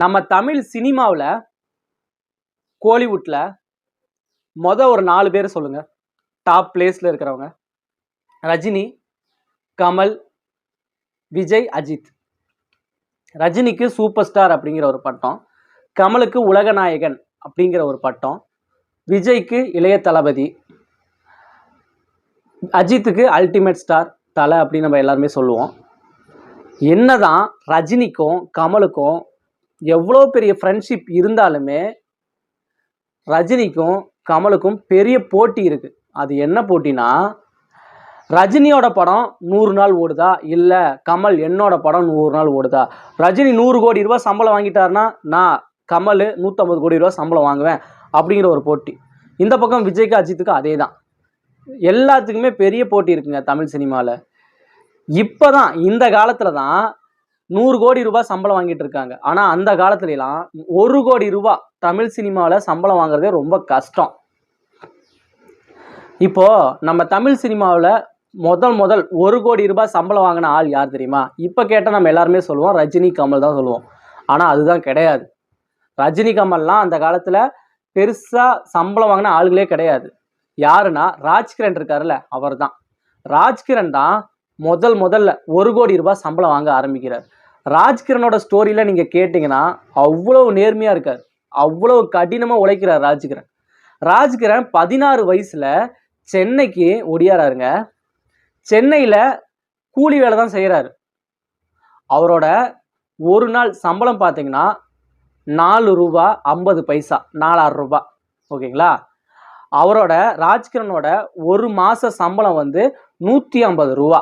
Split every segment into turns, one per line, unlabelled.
நம்ம தமிழ் சினிமாவில் கோலிவுட்டில் மொதல் ஒரு நாலு பேர் சொல்லுங்கள் டாப் பிளேஸில் இருக்கிறவங்க. ரஜினி கமல் விஜய் அஜித். ரஜினிக்கு சூப்பர் ஸ்டார் அப்படிங்கிற ஒரு பட்டம். கமலுக்கு உலகநாயகன் அப்படிங்கிற ஒரு பட்டம். விஜய்க்கு இளைய தளபதி. அஜித்துக்கு அல்டிமேட் ஸ்டார் தலை அப்படின்னு நம்ம எல்லாருமே சொல்லுவோம். என்னதான் ரஜினிக்கும் கமலுக்கும் எவ்வளோ பெரிய ஃப்ரெண்ட்ஷிப் இருந்தாலுமே ரஜினிக்கும் கமலுக்கும் பெரிய போட்டி இருக்குது அது என்ன போட்டினா ரஜினியோட படம் நூறு நாள் ஓடுதா? இல்லை கமல் என்னோட படம் நூறு நாள் ஓடுதா? ரஜினி நூறு கோடி ரூபா சம்பளம் வாங்கிட்டாருன்னா நான் கமல் நூற்றம்பது கோடி ரூபா சம்பளம் வாங்குவேன் அப்படிங்கிற ஒரு போட்டி. இந்த பக்கம் விஜய்க்கு அஜித்துக்கு அதே தான் எல்லாத்துக்குமே பெரிய போட்டி இருக்குங்க தமிழ் சினிமாவில் இப்போ தான் இந்த காலத்தில் தான் நூறு கோடி ரூபாய் சம்பளம் வாங்கிட்டு இருக்காங்க. ஆனால் அந்த காலத்துலலாம் ஒரு கோடி ரூபாய் தமிழ் சினிமாவில் சம்பளம் வாங்குறதே ரொம்ப கஷ்டம். இப்போ நம்ம தமிழ் சினிமாவில் முதல் முதல் ஒரு கோடி ரூபாய் சம்பளம் வாங்கின ஆள் யார் தெரியுமா? இப்போ கேட்டால் நம்ம எல்லாருமே சொல்லுவோம். ரஜினி கமல் தான் சொல்லுவோம். ஆனால் அதுதான் கிடையாது. ரஜினி கமல்லாம் அந்த காலத்தில் பெருசாக சம்பளம் வாங்கின ஆளுகளே கிடையாது. யாருன்னா ராஜ்கிரண் இருக்காருல்ல அவர் தான் ராஜ்கிரண் தான் முதல் முதல்ல ஒரு கோடி ரூபாய் சம்பளம் வாங்க ஆரம்பிக்கிறார். ராஜ்கிரனோட ஸ்டோரியில் நீங்கள் கேட்டிங்கன்னா அவ்வளோ நேர்மையாக இருக்கார். அவ்வளோ கடினமாக உழைக்கிறார் ராஜ்கிரன். ராஜ்கிரன் பதினாறு வயசில் சென்னைக்கு ஒடியாராருங்க. சென்னையில் கூலி வேலை தான் செய்கிறாரு அவரோட ஒரு நாள் சம்பளம் பார்த்தீங்கன்னா நாலு ரூபா ஐம்பது பைசா நாலாயிரம் ரூபா. ஓகேங்களா? அவரோட ராஜ்கிரனோட ஒரு மாத சம்பளம் வந்து நூற்றி ஐம்பது ரூபா.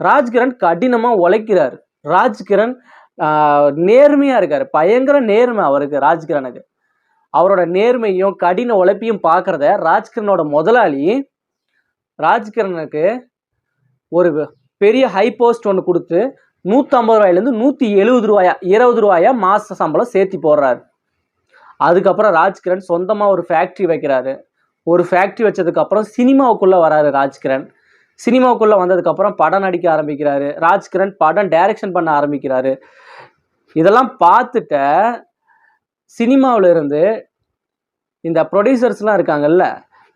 ராஜ்கிரண் கடினமாக உழைக்கிறாரு. ராஜ்கிரண் நேர்மையாக இருக்கார். பயங்கர நேர்மை அவருக்கு ராஜ்கிரனுக்கு அவரோட நேர்மையும் கடின உழைப்பையும் பார்க்குறத ராஜ்கிரனோட முதலாளி ராஜ்கிரனுக்கு ஒரு பெரிய ஹை போஸ்ட் ஒன்று கொடுத்து நூற்றம்பது ரூபாயிலேருந்து நூற்றி எழுபது ரூபாயா இருபது ரூபாயா மாத சம்பளம் சேர்த்து போடுறாரு. அதுக்கப்புறம் ராஜ்கிரண் சொந்தமாக ஒரு ஃபேக்ட்ரி வைக்கிறாரு. ஒரு ஃபேக்ட்ரி வச்சதுக்கப்புறம் சினிமாவுக்குள்ளே வராரு ராஜ்கிரண். சினிமாவுக்குள்ளே வந்ததுக்கப்புறம் படம் நடிக்க ஆரம்பிக்கிறாரு. ராஜ்கிரண் படம் டைரக்ஷன் பண்ண ஆரம்பிக்கிறாரு. இதெல்லாம் பார்த்துட்ட சினிமாவில் இருந்து இந்த ப்ரொடியூசர்ஸ்லாம் இருக்காங்கல்ல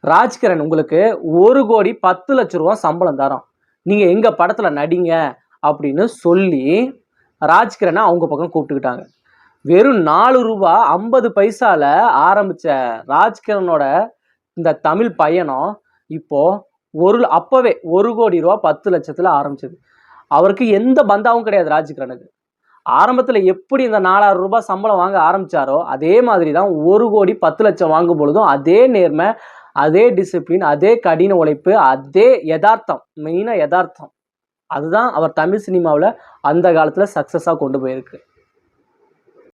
ராஜ்கிரண் உங்களுக்கு ஒரு கோடி பத்து லட்ச ரூபா சம்பளம் தரோம் நீங்கள் எங்கள் படத்தில் நடிங்க அப்படின்னு சொல்லி ராஜ்கிரனை அவங்க பக்கம் கூப்பிட்டுக்கிட்டாங்க. வெறும் நாலு ரூபா ஐம்பது பைசாவில் ஆரம்பித்த ராஜ்கிரனோட இந்த தமிழ் பயணம் இப்போது ஒரு அப்போவே ஒரு கோடி ரூபா பத்து லட்சத்தில் ஆரம்பிச்சது. அவருக்கு எந்த பந்தாவும் கிடையாது ராஜ்கிரனுக்கு. ஆரம்பத்தில் எப்படி இந்த நாலாயிரம் ரூபாய் சம்பளம் வாங்க ஆரம்பித்தாரோ அதே மாதிரி தான் ஒரு கோடி பத்து லட்சம் வாங்கும் பொழுதும் அதே நேர்மை அதே டிசிப்ளின் அதே கடின உழைப்பு அதே யதார்த்தம் மெயினாக யதார்த்தம். அதுதான் அவர் தமிழ் சினிமாவில் அந்த காலத்தில் சக்ஸஸாக கொண்டு போயிருக்கு.